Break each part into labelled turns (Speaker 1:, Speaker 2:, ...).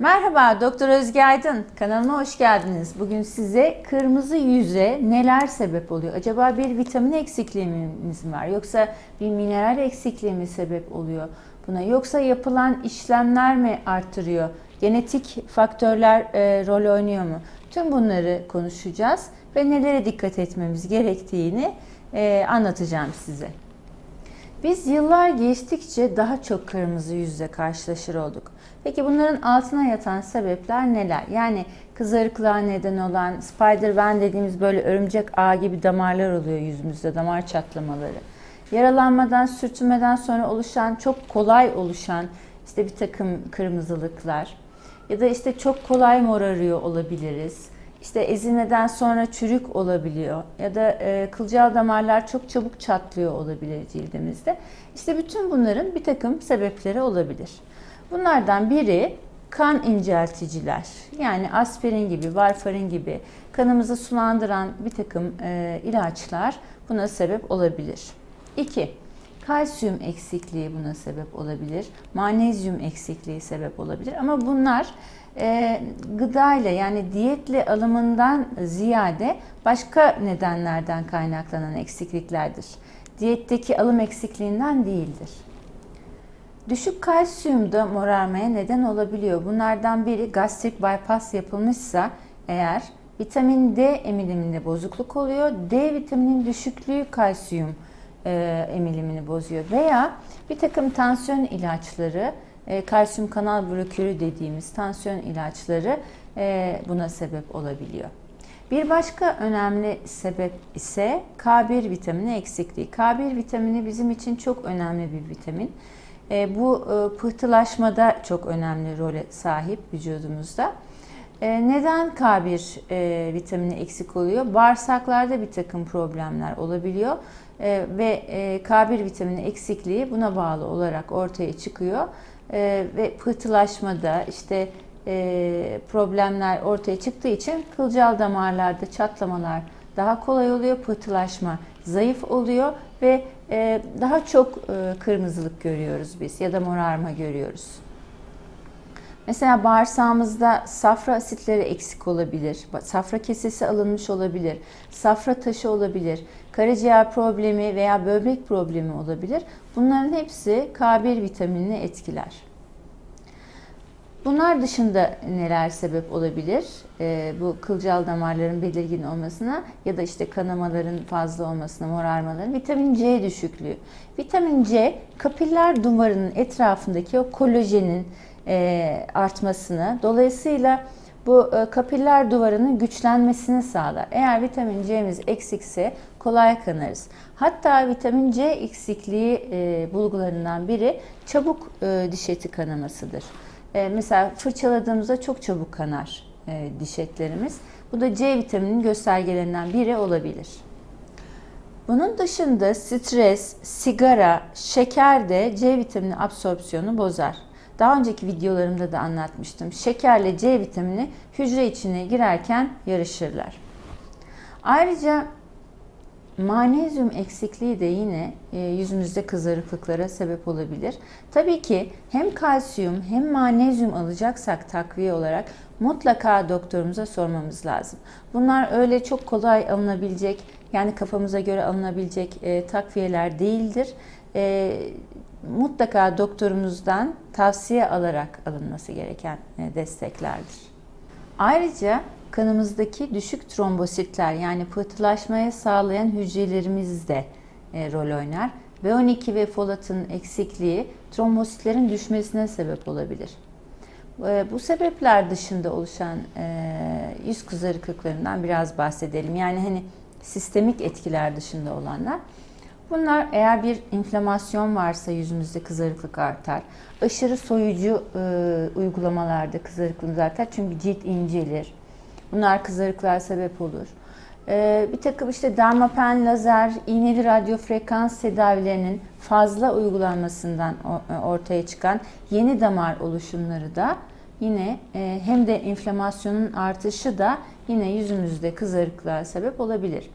Speaker 1: Merhaba Doktor Özge Aydın. Kanalıma hoş geldiniz. Bugün size kırmızı yüze neler sebep oluyor? Acaba bir vitamin eksikliğimiz mi var? Yoksa bir mineral eksikliği mi sebep oluyor buna? Yoksa yapılan işlemler mi arttırıyor? Genetik faktörler e, rol oynuyor mu? Tüm bunları konuşacağız ve nelere dikkat etmemiz gerektiğini e, anlatacağım size. Biz yıllar geçtikçe daha çok kırmızı yüzle karşılaşır olduk. Peki bunların altına yatan sebepler neler? Yani kızarıklığa neden olan spider ven dediğimiz böyle örümcek ağ gibi damarlar oluyor yüzümüzde, damar çatlamaları. Yaralanmadan, sürtünmeden sonra oluşan, çok kolay oluşan işte bir takım kırmızılıklar. Ya da işte çok kolay morarıyor olabiliriz. İşte ezilmeden sonra çürük olabiliyor ya da e, kılcal damarlar çok çabuk çatlıyor olabilir cildimizde. İşte bütün bunların bir takım sebepleri olabilir. Bunlardan biri kan incelticiler. Yani aspirin gibi, varfarin gibi kanımızı sulandıran bir takım e, ilaçlar buna sebep olabilir. 2. Kalsiyum eksikliği buna sebep olabilir. Magnezyum eksikliği sebep olabilir. Ama bunlar e, gıdayla yani diyetle alımından ziyade başka nedenlerden kaynaklanan eksikliklerdir. Diyetteki alım eksikliğinden değildir. Düşük kalsiyum da morarmaya neden olabiliyor. Bunlardan biri gastrik bypass yapılmışsa eğer vitamin D emiliminde bozukluk oluyor. D vitaminin düşüklüğü kalsiyum e, emilimini bozuyor. Veya bir takım tansiyon ilaçları, e, kalsiyum kanal blokörü dediğimiz tansiyon ilaçları e, buna sebep olabiliyor. Bir başka önemli sebep ise K1 vitamini eksikliği. K1 vitamini bizim için çok önemli bir vitamin. E, bu e, pıhtılaşmada çok önemli role sahip vücudumuzda. E, neden K1 e, vitamini eksik oluyor? Bağırsaklarda bir takım problemler olabiliyor e, ve e, K1 vitamini eksikliği buna bağlı olarak ortaya çıkıyor e, ve pıhtılaşmada işte e, problemler ortaya çıktığı için kılcal damarlarda çatlamalar daha kolay oluyor, pıhtılaşma zayıf oluyor ve e, daha çok e, kırmızılık görüyoruz biz ya da morarma görüyoruz. Mesela bağırsağımızda safra asitleri eksik olabilir, safra kesesi alınmış olabilir, safra taşı olabilir, karaciğer problemi veya böbrek problemi olabilir. Bunların hepsi K1 vitaminini etkiler. Bunlar dışında neler sebep olabilir? Ee, bu kılcal damarların belirgin olmasına ya da işte kanamaların fazla olmasına, morarmaların. Vitamin C düşüklüğü. Vitamin C kapiller duvarının etrafındaki o kolajenin artmasını, dolayısıyla bu e, kapiller duvarının güçlenmesini sağlar. Eğer vitamin C'miz eksikse kolay kanarız. Hatta vitamin C eksikliği e, bulgularından biri çabuk e, diş eti kanamasıdır. E, mesela fırçaladığımızda çok çabuk kanar e, diş etlerimiz. Bu da C vitamininin göstergelerinden biri olabilir. Bunun dışında stres, sigara, şeker de C vitamini absorpsiyonu bozar. Daha önceki videolarımda da anlatmıştım. Şekerle C vitamini hücre içine girerken yarışırlar. Ayrıca Manezyum eksikliği de yine e, yüzümüzde kızarıklıklara sebep olabilir. Tabii ki hem kalsiyum hem manezyum alacaksak takviye olarak mutlaka doktorumuza sormamız lazım. Bunlar öyle çok kolay alınabilecek yani kafamıza göre alınabilecek e, takviyeler değildir. E, mutlaka doktorumuzdan tavsiye alarak alınması gereken desteklerdir. Ayrıca kanımızdaki düşük trombositler yani pıhtılaşmaya sağlayan hücrelerimiz de e, rol oynar. B12 ve folatın eksikliği trombositlerin düşmesine sebep olabilir. E, bu sebepler dışında oluşan e, yüz kızarıklıklarından biraz bahsedelim. Yani hani sistemik etkiler dışında olanlar. Bunlar eğer bir inflamasyon varsa yüzümüzde kızarıklık artar. Aşırı soyucu e, uygulamalarda kızarıklığımız artar çünkü cilt incelir. Bunlar kızarıklığa sebep olur. E, bir takım işte dermapen, lazer, iğneli radyo frekans tedavilerinin fazla uygulanmasından e, ortaya çıkan yeni damar oluşumları da yine e, hem de inflamasyonun artışı da yine yüzümüzde kızarıklığa sebep olabilir.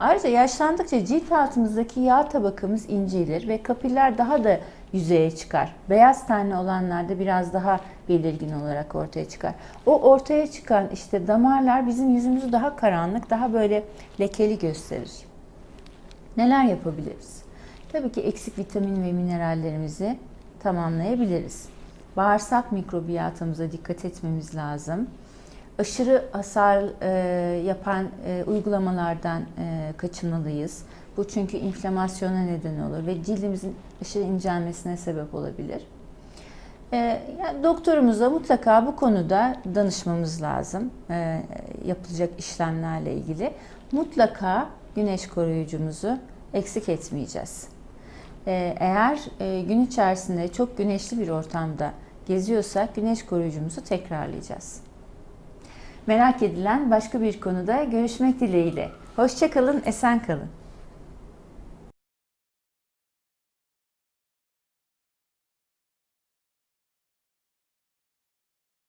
Speaker 1: Ayrıca yaşlandıkça cilt altımızdaki yağ tabakamız incelir ve kapiller daha da yüzeye çıkar. Beyaz tenli olanlarda biraz daha belirgin olarak ortaya çıkar. O ortaya çıkan işte damarlar bizim yüzümüzü daha karanlık, daha böyle lekeli gösterir. Neler yapabiliriz? Tabii ki eksik vitamin ve minerallerimizi tamamlayabiliriz. Bağırsak mikrobiyatımıza dikkat etmemiz lazım. Aşırı hasar e, yapan e, uygulamalardan e, kaçınmalıyız. Bu çünkü inflamasyona neden olur ve cildimizin aşırı incelmesine sebep olabilir. E, yani doktorumuza mutlaka bu konuda danışmamız lazım e, yapılacak işlemlerle ilgili. Mutlaka güneş koruyucumuzu eksik etmeyeceğiz. E, eğer e, gün içerisinde çok güneşli bir ortamda geziyorsak güneş koruyucumuzu tekrarlayacağız. Merak edilen başka bir konuda görüşmek dileğiyle. Hoşçakalın, esen kalın.